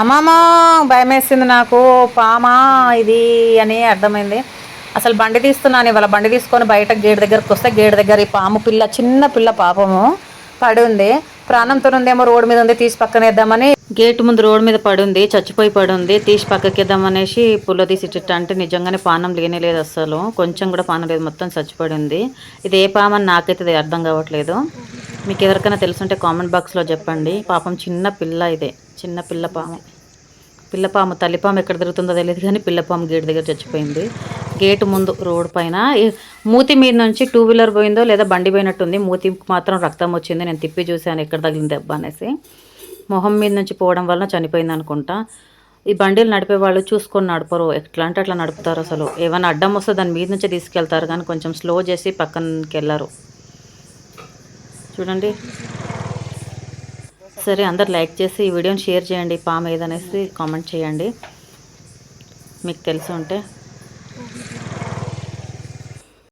అమ్మమ్మ భయం వేసింది నాకు. పామా ఇది అని అర్థమైంది. అసలు బండి తీస్తున్నాను ఇవాళ బండి తీసుకొని బయట గేట్ దగ్గరకు వస్తే గేట్ దగ్గర ఈ పాము పిల్ల చిన్న పిల్ల పాపము పడి ఉంది ప్రాణంతో ఉందేమో రోడ్డు మీద ఉంది తీసి పక్కన వేద్దామని గేట్ ముందు రోడ్డు మీద పడి ఉంది చచ్చిపోయి పడి ఉంది తీసి పక్కకి వేద్దామనేసి పుల్ల తీసి అంటే నిజంగానే పానం లేనే లేదు అసలు కొంచెం కూడా పానం లేదు మొత్తం చచ్చిపడి ఉంది ఇది ఏ పామని అని నాకైతే అర్థం కావట్లేదు. మీకు ఎవరికైనా తెలుసుంటే కామెంట్ బాక్స్లో చెప్పండి. పాపం చిన్న పిల్ల ఇదే. చిన్న పిల్ల పాము. పిల్లపాము తల్లిపాము ఎక్కడ తిరుగుతుందో తెలియదు కానీ పిల్లపాము గేట్ దగ్గర చచ్చిపోయింది. గేట్ ముందు రోడ్ పైన. మూతి మీద నుంచి టూ వీలర్ పోయిందో లేదా బండి పోయినట్టుంది. మూతికి మాత్రం రక్తం వచ్చింది. నేను తిప్పి చూశాను ఎక్కడ తగిలింది దెబ్బ అనేసి. మొహం మీద నుంచి పోవడం వలన చనిపోయింది అనుకుంటా. ఈ బండిలు నడిపే వాళ్ళు చూసుకొని నడపరు. ఎట్లా అంటే అట్లా నడుపుతారు అసలు. ఏమైనా అడ్డం వస్తే దాని మీద నుంచి తీసుకెళ్తారు కానీ కొంచెం స్లో చేసి పక్కనకి వెళ్ళరు చూడండి. సరే అందరు లైక్ చేసి ఈ వీడియోని షేర్ చేయండి. పాము ఏదనేసి కామెంట్ చేయండి. మీకు తెలిసి ఉంటే.